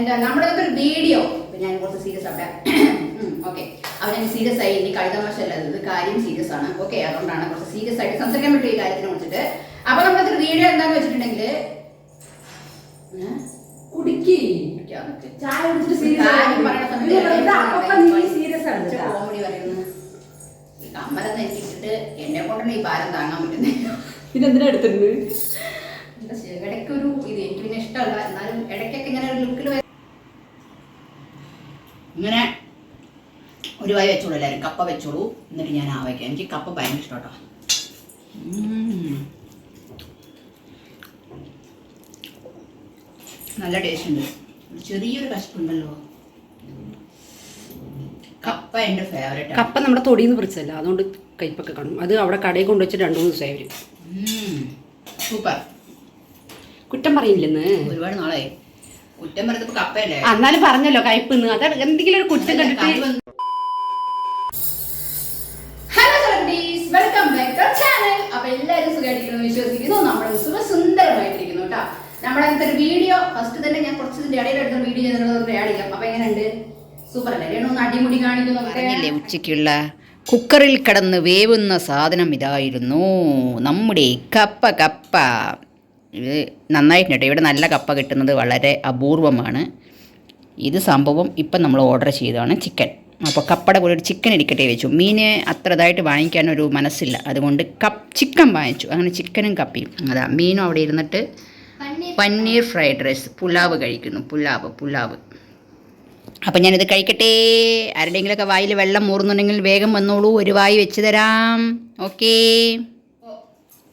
എന്താ നമ്മുടെ ഒരു വീഡിയോ ഞാൻ കുറച്ച് സീരിയസ് അവിടെ ഓക്കെ അവൻ ഞാൻ സീരിയസ് ആയി. ഇനി കഴുതമാശല്ല ഇത് കാര്യം സീരിയസ് ആണ്. ഓക്കെ അതുകൊണ്ടാണ് കുറച്ച് സീരിയസ് ആയിട്ട് സംസാരിക്കാൻ പറ്റും ഈ കാര്യത്തിനെ കുറിച്ചിട്ട്. അപ്പൊ നമ്മുടെ ഒരു വീഡിയോ എന്താന്ന് വെച്ചിട്ടുണ്ടെങ്കിൽ കുടിക്കി. ചായ കുടിച്ചിട്ട് ആണ് കോമഡി പറയുന്നു. ഈ കമ്മലൊന്നും എനിക്കിട്ടിട്ട് എന്നെ കൊണ്ടാണ് ഈ ഭാരം താങ്ങാൻ പറ്റുന്നത് ഇതെന്തിനാ എടുത്തിട്ടുണ്ട്? ഇടയ്ക്കൊരു ഇത് എനിക്ക് പിന്നെ ഇഷ്ടമല്ല എന്നാലും ഇടയ്ക്കൊക്കെ ഇങ്ങനെ ഒരു ലുക്കിൽ ഇങ്ങനെ ഒരു വായി വെച്ചോളൂ എല്ലാവരും. കപ്പ വെച്ചോളൂ. എന്നിട്ട് ഞാൻ ആവയ്ക്കാം. എനിക്ക് കപ്പ ഭയങ്കര ഇഷ്ടം കേട്ടോ. നല്ല ടേസ്റ്റ് ഉണ്ട്. ചെറിയൊരു കഷ്പുണ്ടല്ലോ കപ്പ എന്റെ ഫേവറേറ്റ് കപ്പ നമ്മുടെ തൊടിയിൽ നിന്ന് പിടിച്ചല്ല അതുകൊണ്ട് കയ്പൊക്കെ കാണും. അത് അവിടെ കടയിൽ കൊണ്ടുവച്ചിട്ട് രണ്ടു മൂന്ന് ദിവസമായി വരും. സൂപ്പർ. കുറ്റം പറയില്ലെന്ന്. ഒരുപാട് നാളായി. കുറ്റം പറഞ്ഞപ്പോ കപ്പയല്ലേ? എന്നാലും പറഞ്ഞല്ലോ കയ്പെന്ന് അത് എന്തെങ്കിലും ഒരു കുറ്റം കണ്ടിട്ട് നമ്മുടെ ഒരു വീഡിയോ ഫസ്റ്റ് തന്നെ ഞാൻ കുറച്ച് ഇതിന്റെ ഇടയിൽ എടുത്ത വീഡിയോ ഞാൻ ആഡ് ചെയ്യാം. അപ്പൊ എങ്ങനെയുണ്ട്? സൂപ്പർ അല്ലേ? ഒന്ന് അടിമുടി കാണിക്കുന്നു ഉച്ചയ്ക്കുള്ള കുക്കറിൽ കടന്ന് വേവുന്ന സാധനം ഇതായിരുന്നു. നമ്മുടെ കപ്പ കപ്പ. ഇത് നന്നായിട്ടുണ്ട് ഇവിടെ നല്ല കപ്പ കിട്ടുന്നത് വളരെ അപൂർവമാണ്. ഇത് സംഭവം ഇപ്പം നമ്മൾ ഓർഡർ ചെയ്തതാണ് ചിക്കൻ. അപ്പോൾ കപ്പയുടെ കൂടെ ഒരു ചിക്കൻ ഇരിക്കട്ടെ വെച്ചു. മീന് അത്ര ഇതായിട്ട് വാങ്ങിക്കാനൊരു മനസ്സില്ല. അതുകൊണ്ട് കപ്പ് ചിക്കൻ വാങ്ങിച്ചു. അങ്ങനെ ചിക്കനും കപ്പിയും. അതാ മീനും അവിടെ ഇരുന്നിട്ട് പന്നീർ ഫ്രൈഡ് റൈസ്. പുലാവ് കഴിക്കുന്നു. പുലാവ് പുലാവ്. അപ്പം ഞാനിത് കഴിക്കട്ടെ. ആരുടെയെങ്കിലൊക്കെ വായിൽ വെള്ളം മൂറുന്നുണ്ടെങ്കിൽ വേഗം വന്നോളൂ. ഒരു വായി വെച്ച് തരാം. ഓക്കേ.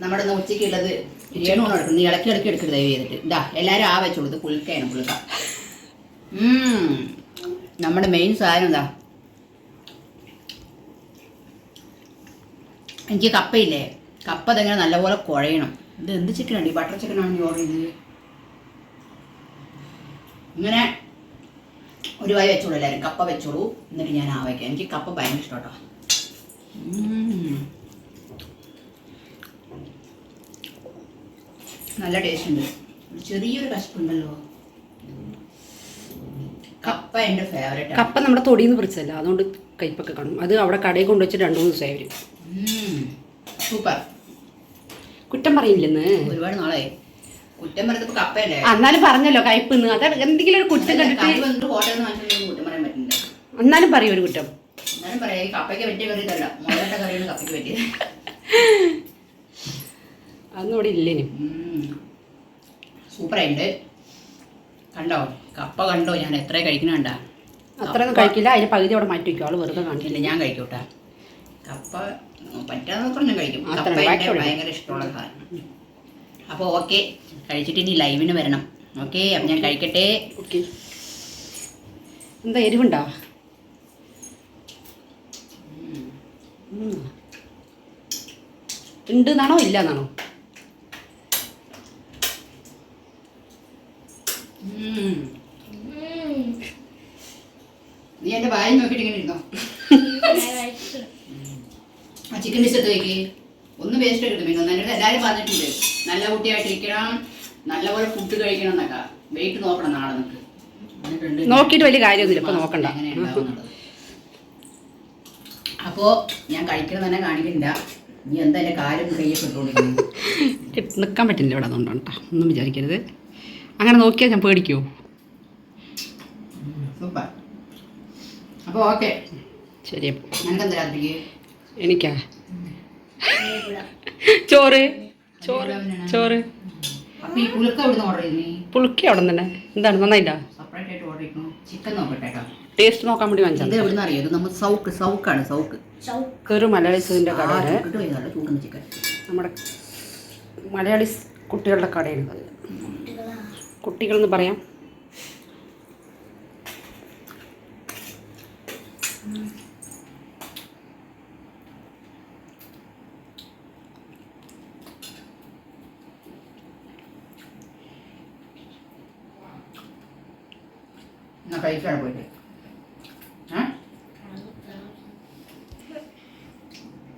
നമ്മുടെ ഉച്ചയ്ക്കുള്ളത് ബിരിയാണി കൊണ്ട് എടുക്കുന്നത് നീ ഇളക്കി ഇളക്കി എടുക്കരുത് ചെയ്തിട്ട്. ഇതാ എല്ലാവരും ആ വെച്ചോളൂ. ഇത് പുൽക്കയാണ് പുൽക്ക. നമ്മുടെ മെയിൻ സാധനം ഇതാ. എനിക്ക് കപ്പയില്ലേ? കപ്പ ഇതെങ്ങനെ നല്ലപോലെ കുഴയണം. ഇത് എന്ത് ചിക്കൻ ആണ് ബട്ടർ ചിക്കനാണ് നീ ഓർഡർ ചെയ്തത് ഇങ്ങനെ ഒരു വായി വെച്ചോളൂ എല്ലാവരും കപ്പ വെച്ചോളൂ. എന്നിട്ട് ഞാൻ ആ വയ്ക്കാം. എനിക്ക് കപ്പ ഭയങ്കര ഇഷ്ടം കേട്ടോ നല്ല ടേസ്റ്റ് ഉണ്ട്. ചെറിയൊരു കശപ്പുണ്ടല്ലോ കപ്പ എന്റെ ഫേവറേറ്റ് കപ്പ നമ്മുടെ തൊടിയിൽ നിന്ന് അതുകൊണ്ട് കയ്പൊക്കെ കാണും. അത് അവിടെ കടയിൽ കൊണ്ടുവച്ചിട്ട് രണ്ടു മൂന്ന് ദിവസമായി വരും. സൂപ്പർ കുറ്റം പറയില്ലെന്ന്. ഒരുപാട് നാളായി. കുറ്റം പറയുന്നത് കപ്പയല്ലേ? എന്നാലും പറഞ്ഞല്ലോ കയ്പെന്ന്. അത് എന്തെങ്കിലും ഒരു കുറ്റം കറി കണ്ടിട്ട് വന്നിട്ട് ഹോട്ടലിൽ നിന്ന് വാങ്ങിച്ചൊന്നും കുറ്റം പറയാൻ പറ്റില്ല. എന്നാലും പറയും ഒരു കുറ്റം. എന്നാലും പറയാം ഈ കപ്പയ്ക്ക് പറ്റിയ കറി തല്ല മുളകട്ട കറിയാണ് കപ്പയ്ക്ക് പറ്റിയത്. അതൊന്നും ഇവിടെ ഇല്ലേനും സൂപ്പറായിട്ടുണ്ട്. കണ്ടോ? കപ്പ കണ്ടോ? ഞാൻ എത്ര കഴിക്കണ കണ്ടാ? അത്രയൊന്നും കഴിക്കില്ല. അതിന് പകുതി അവിടെ മാറ്റി വയ്ക്കും അവൾ വെറുതെ കാണിക്കില്ല ഞാൻ കഴിക്കൂട്ടാ. കപ്പ പറ്റാത്തത്ര ഞാൻ കഴിക്കും. കപ്പ എന്റെ ഭയങ്കര ഇഷ്ടമുള്ള സാധനം. അപ്പോൾ ഓക്കെ കഴിച്ചിട്ട് ഇനി ലൈവിന് വരണം. ഓക്കെ അപ്പം ഞാൻ കഴിക്കട്ടെ. ഓക്കെ. എന്താ എരിവുണ്ടോ. ഉണ്ട് എന്നാണോ ഇല്ല എന്നാണോ. നീ എന്റെ വായി നോക്കിയിട്ട് ഇങ്ങനെ ഇരുന്നോ? ചിക്കൻ ഡിഷ് എടുത്ത് വെക്ക്. ഒന്ന് വേസ്റ്റ് കിട്ടും പിന്നെ ഒന്നും എല്ലാവരും പറഞ്ഞിട്ടുണ്ട്. നല്ല കുട്ടിയായിട്ടിരിക്കണം. നല്ലപോലെ ഫുഡ് കഴിക്കണം എന്നൊക്കെ. വെയിറ്റ് നോക്കണം നാളെ നിനക്ക്. എന്നിട്ടുണ്ട്. നോക്കിയിട്ട് വലിയ കാര്യമൊന്നുമില്ല. ഇപ്പൊ നോക്കണ്ട. അപ്പോ ഞാൻ കഴിക്കണം തന്നെ കാണിക്കണ്ട. നീ എന്താ എന്റെ കാര്യം കയ്യപ്പെട്ടുകൊണ്ടിരിക്കുന്നു നിൽക്കാൻ പറ്റില്ല ഇവിടെ അതുകൊണ്ടാണ് കേട്ടോ ഒന്നും വിചാരിക്കരുത്. അങ്ങനെ നോക്കിയാൽ ഞാൻ പേടിക്കോ? സൂപ്പർ അപ്പൊ ഓക്കെ ശരി. അപ്പോൾ എനിക്കാ? ചോറ്? ചോറ് ചോറ്. പുളുക്കി അവിടെ തന്നെ? എന്താണ്? നന്നായില്ല ടേസ്റ്റ് നോക്കാൻ വേണ്ടി വാങ്ങിച്ചത്. ഒരു മലയാളീസിന്റെ ആ, കടയാണ്. നമ്മുടെ മലയാളി കുട്ടികളുടെ കടയാണ് കുട്ടികൾ കുട്ടികളെന്ന് പറയാം. എന്നാ കഴിക്കാണ് പോയിട്ട്. ഏ?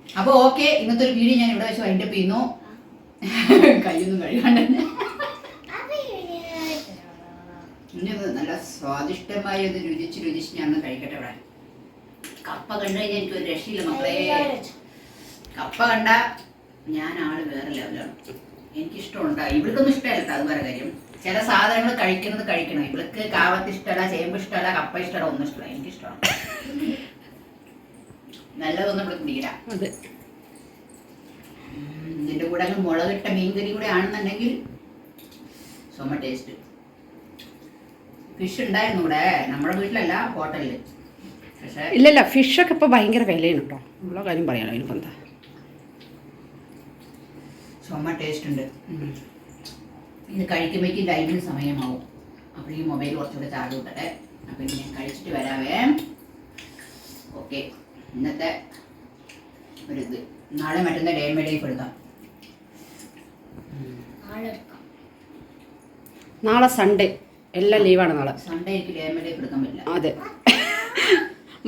അപ്പൊ ഓക്കെ ഇന്നത്തെ ഒരു വീഡിയോ ഞാൻ ഇവിടെ വെച്ച് വൈൻഡ് അപ്പ് ചെയ്യുന്നു. കയ്യൊന്നും കഴുകാണ്ട്. തന്നെ നല്ല സ്വാദിഷ്ടമായ ഒരു രുചിച്ച് രുചിച്ച് ഞാൻ കഴിക്കട്ടെ ഇവിടെ. കപ്പ കണ്ടു കഴിഞ്ഞാൽ എനിക്കൊരു രക്ഷയില്ല മക്കളെ. കപ്പ കണ്ട ഞാൻ ആൾ വേറെ ലെവലാണ് എനിക്കിഷ്ടമുണ്ട്. ഇവൾക്കൊന്നും ഇഷ്ടമല്ല അത് വേറെ കാര്യം. ചില സാധനങ്ങൾ കഴിക്കുന്നത് കഴിക്കണം. ഇവൾക്ക് കാവത്ത് ഇഷ്ടമല്ല ചേമ്പ് ഇഷ്ടമല്ല കപ്പ ഇഷ്ടമല്ല ഒന്നും ഇഷ്ടമല്ല. എനിക്കിഷ്ടമാണ്. നല്ലതൊന്നും ഇവിടെ അതെ. ഇതിന്റെ കൂടെ അങ്ങ് മുളകിട്ട മീൻകറി കൂടെ ആണെന്നുണ്ടെങ്കിൽ സോമ ടേസ്റ്റ്. ഫിഷ് ഉണ്ടായിരുന്നു ഇവിടെ. നമ്മുടെ വീട്ടിലല്ല ഹോട്ടലിൽ ഇല്ലല്ല ഫിഷൊക്കെ ഇപ്പോൾ ഭയങ്കര വിലയാണ് കേട്ടോ. ഉള്ള കാര്യം പറയാനോ അതിനിപ്പോൾ എന്താ സോമ ടേസ്റ്റ് ഉണ്ട്. ഇത് കഴിക്കുമ്പോഴേക്കും ടൈമിന് സമയമാവും. അപ്പോൾ ഈ മൊബൈൽ കുറച്ചുകൂടെ ചാർജ് കൂട്ടട്ടെ അപ്പം ഇനി ഞാൻ കഴിച്ചിട്ട് വരാവേ. ഓക്കെ ഇന്നത്തെ ഒരു ഇത്. നാളെ മറ്റന്നാൾ ഡേ മേ ലൈഫ് എടുക്കാം. നാളെ സൺഡേ എല്ലാം ലീവാണ് നാളെ. സൺഡേ എനിക്ക് ഡേ മേ ലൈഫ് എടുക്കാൻ പറ്റില്ല. അതെ.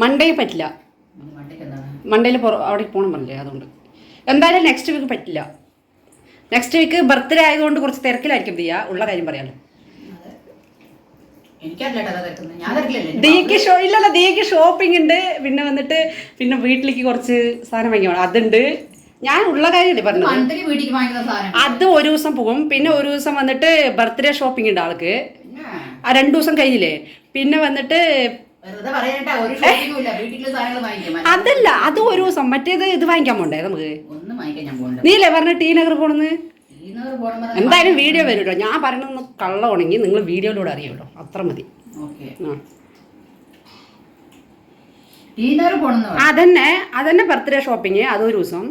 മൺഡേ പറ്റില്ല. മൺഡേയിൽ അവിടെ പോകണം പറഞ്ഞില്ലേ അതുകൊണ്ട്. എന്തായാലും നെക്സ്റ്റ് വീക്ക് പറ്റില്ല. നെക്സ്റ്റ് വീക്ക് ബർത്ത്ഡേ ആയതുകൊണ്ട് കുറച്ച് തിരക്കിലായിരിക്കും ദിയ. ഉള്ള കാര്യം പറയാലോ. ദിയക്ക് ഷോ ഇല്ലല്ല ദിയക്ക് ഷോപ്പിംഗ് ഉണ്ട്. പിന്നെ വന്നിട്ട് പിന്നെ വീട്ടിലേക്ക് കുറച്ച് സാധനം വാങ്ങിക്കണം അതുണ്ട്. ഞാൻ ഉള്ള കാര്യമല്ലേ പറഞ്ഞത്. അത് ഒരു ദിവസം പോകും. പിന്നെ ഒരു ദിവസം വന്നിട്ട് ബർത്ത്ഡേ ഷോപ്പിംഗ് ഉണ്ട് ആൾക്ക്. ആ രണ്ടു ദിവസം കഴിഞ്ഞില്ലേ? പിന്നെ വന്നിട്ട് അതല്ല അത് ഒരു ദിവസം മറ്റേത് ഇത് വാങ്ങിക്കാൻ പോണ്ടേ നമുക്ക്? നീലേ പറഞ്ഞ ടീ നഗർ പോണെന്ന് എന്തായാലും വീഡിയോ വരും കേട്ടോ ഞാൻ പറയണമെന്ന് കള്ളമാണെങ്കിൽ നിങ്ങൾ വീഡിയോയിലൂടെ അറിയാം കേട്ടോ അത്ര മതി. അതന്നെ അതന്നെ ബർത്ത്ഡേ ഷോപ്പിങ് അതൊരു ദിവസം.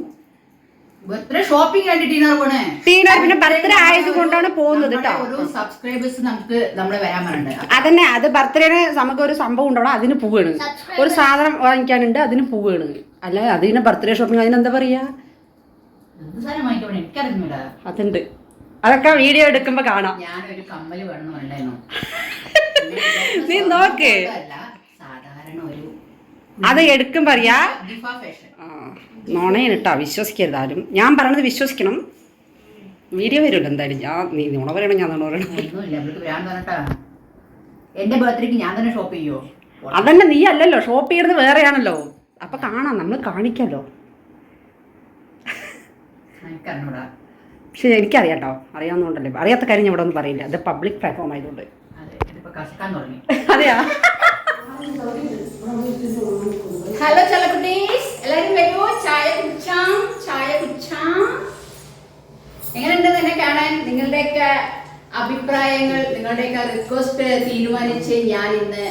പിന്നെ ബർത്ത്ഡേ ആയത് കൊണ്ടാണ് പോകുന്നത് കേട്ടോ ഒരു സബ്സ്ക്രൈബേഴ്സ് നമുക്ക് നമ്മളെ വരാൻ പറഞ്ഞിട്ടുണ്ട് അതന്നെ അത് ബർത്ത്ഡേന് നമുക്ക് ഒരു സംഭവം ഉണ്ടാവണം അതിന് പോവുകയാണ് ഒരു സാധനം വാങ്ങിക്കാനുണ്ട് അതിന് പോവുകയാണ് അല്ല അതിന് ബർത്ത്ഡേ ഷോപ്പിംഗ് അതിനെന്താ പറയാ? അതുണ്ട്. അതൊക്കെ വീഡിയോ എടുക്കുമ്പോ കാണാം. ഞാനൊരു കമ്മൽ നീ നോക്ക്. അല്ല സാധാരണ ഒരു അത് എടുക്കും പറയാ ഫാഷൻ. നുണയാണ് കേട്ടോ വിശ്വസിക്കരുത് ആരും. ഞാൻ പറയണത് വിശ്വസിക്കണം. വീഡിയോ വരുമല്ലോ എന്തായാലും. ഞാൻ നീ നുണ പറയണം ഞാൻ നുണ പറയണം. എന്റെ ബർത്ത്ഡേക്ക് ഞാൻ തന്നെ ഷോപ്പ് ചെയ്യോ? അതന്നെ നീ അല്ലല്ലോ ഷോപ്പ് ചെയ്യുന്നത് വേറെയാണല്ലോ. അപ്പൊ കാണാം നമ്മൾ കാണിക്കാലോ. പക്ഷെ എനിക്കറിയാം കേട്ടോ അറിയാവുന്നതുകൊണ്ടല്ലേ. അറിയാത്ത കാര്യം ഞാൻ ഇവിടെ ഒന്നും പറയില്ല. അത് പബ്ലിക് പ്ലാറ്റ്ഫോം ആയതുകൊണ്ട് അതെയാ? ഹലോ ചലക്കുട്ടീസ് കുടിച്ചാം ചായ കുടിച്ചാം എങ്ങനെയുണ്ട് എന്നെ കാണാൻ നിങ്ങളുടെയൊക്കെ അഭിപ്രായങ്ങൾ നിങ്ങളുടെയൊക്കെ റിക്വസ്റ്റ് തീരുമാനിച്ച് ഞാൻ ഇന്ന്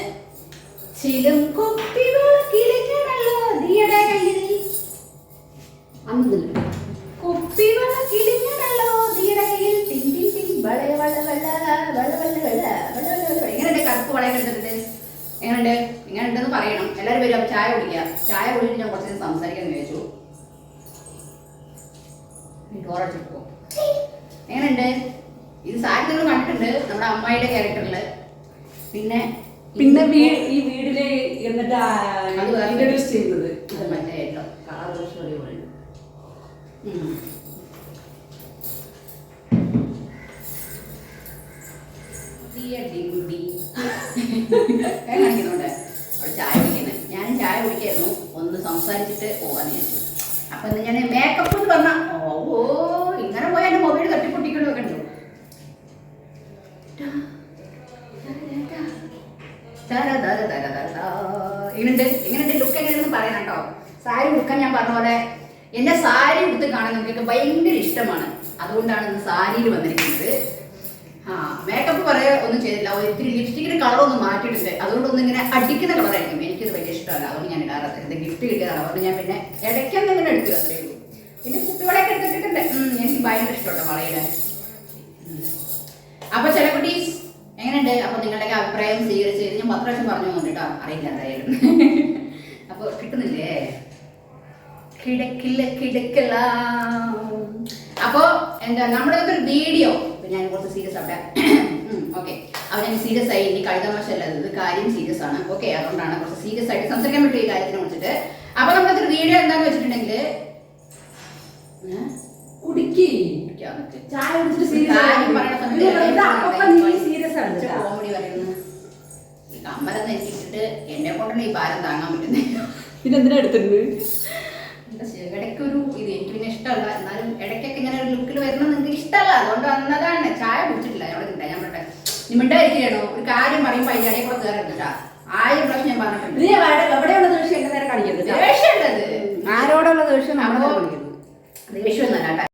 എങ്ങനെയുണ്ട് എങ്ങനെയുണ്ടെന്ന് പറയണം എല്ലാവരും പേരും ചായ കുടിക്കുക ചായ കുടിച്ചിട്ട് ഞാൻ കുറച്ച് സംസാരിക്കാൻ വിചാരിച്ചു ഡോറടിച്ചിട്ട് പോ എങ്ങനെയുണ്ട്? ഇത് സാരി നിങ്ങൾ കണ്ടിട്ടുണ്ട് നമ്മുടെ അമ്മായിയുടെ ക്യാരക്ടറിൽ പിന്നെ പിന്നെ ഈ വീടിൽ എന്നിട്ട് ഇൻട്രൊഡ്യൂസ് ചെയ്യുന്നത്. അത് മറ്റേ കളർ അവിടെ ചായ കുടിക്കുന്നത് ചായ കുടിക്കായിരുന്നു. ഒന്ന് സംസാരിച്ചിട്ട് പോകാന്ന് വിചാരിച്ചു. അപ്പൊ ഞാൻ മേക്കപ്പ് എന്ന് പറഞ്ഞ ഓ ഇങ്ങനെ പോയാൽ എന്റെ മൊബൈൽ തട്ടിപ്പൊട്ടിക്കണോ കണ്ടു? ഇങ്ങനുണ്ട് ഇങ്ങനുണ്ട് ലുക്ക് എങ്ങനെയാണെന്ന് പറയണം കേട്ടോ സാരി ഉടുക്കാൻ ഞാൻ പറഞ്ഞ പോലെ എന്റെ സാരി ഉടുത്ത് കാണാൻ നിങ്ങൾക്ക് ഭയങ്കര ഇഷ്ടമാണ്. അതുകൊണ്ടാണ് ഇന്ന് സാരിയിൽ വന്നിരിക്കുന്നത്. ആ മേക്കപ്പ് പറയാ ഒന്നും ചെയ്തില്ല ഒത്തിരി ഇത്തിരി കളറൊന്നും അതുകൊണ്ട് ഒന്ന് ഇങ്ങനെ അടിക്കുന്ന കളറായിരിക്കും എനിക്കത് വലിയ ഇഷ്ടമല്ല. അതുകൊണ്ട് ഞാൻ ഇടാറത് എന്റെ ഗിഫ്റ്റ് കിട്ടിയതാണ്. അതുകൊണ്ട് ഞാൻ പിന്നെ ഇടയ്ക്കൊന്നും ഇങ്ങനെ എടുത്തു അത്രേ ഉള്ളൂ പിന്നെ കുട്ടികളൊക്കെ എടുത്തിട്ടുണ്ട്. എനിക്ക് ഭയങ്കര ഇഷ്ടമുണ്ട് വളയിടാൻ. അപ്പൊ ചില കുട്ടീസ് എങ്ങനെയുണ്ട്? അപ്പൊ നിങ്ങളുടെ അഭിപ്രായം സ്വീകരിച്ച് ഞാൻ പത്ത് പ്രാവശ്യം പറഞ്ഞു കേട്ടോ. അറിയില്ല എന്തായാലും. അപ്പൊ കിട്ടുന്നില്ലേ? കിടക്കില്ല കിടക്കില്ല. അപ്പൊ എന്താ നമ്മുടെ ഒരു വീഡിയോ. ഞാൻ കുറച്ച് സീരിയസ് ആവട്ടെ. ഓക്കെ അപ്പൊ ഞാൻ സീരിയസ് ആയി. ഇനി കഴുതമാശല്ല ഇത് കാര്യം സീരിയസ് ആണ്. ഓക്കെ അതുകൊണ്ടാണ് കുറച്ച് സീരിയസ് ആയിട്ട് സംസാരിക്കാൻ പറ്റും ഈ കാര്യത്തിനെ കുറിച്ചിട്ട്. അപ്പൊ നമ്മളൊരു വീഡിയോ എന്താന്ന് വെച്ചിട്ടുണ്ടെങ്കിൽ കുടിക്കി ചായ കുടിച്ചിട്ട് serious ആണ് കോമഡി കമ്മലൊന്നും എന്നെ കൊണ്ടാണ് ഈ ഭാരം താങ്ങാൻ പറ്റുന്നത് ഇതെന്തിനാ എടുത്തിട്ടുണ്ട്? ഇടയ്ക്കൊരു ഇത് എനിക്ക് പിന്നെ ഇഷ്ടമല്ല. എന്നാലും ഇടയ്ക്കൊക്കെ ഇങ്ങനെ ഒരു ലുക്കിൽ വരണം നിങ്ങൾക്ക് ഇഷ്ടമല്ല. അതുകൊണ്ട് വന്നതാണ്. ചായ കുടിച്ചിട്ടില്ല. അവിടെ കിട്ടാ ഞാൻ പറയട്ടെ നിമിണ്ടായിരിക്കണോ ഒരു കാര്യം പറയുമ്പോൾ അതിന്റെ ഇടയിൽ കൂടെ കയറുന്നുണ്ടാ കേട്ടാ. ആയിരം പ്രാവശ്യം ഞാൻ പറഞ്ഞിട്ടുണ്ട്. നീ എവിടെയുള്ള ദേഷ്യം? എന്റെ നേരെ കാണിക്കരുത് കേട്ടോ. ദേഷ്യമുള്ളത്. ആരോടുള്ള ദേഷ്യം? നമ്മളെ അപ്പോ കാണിക്കരുത് ദേഷ്യം എന്നല്ല കേട്ടാ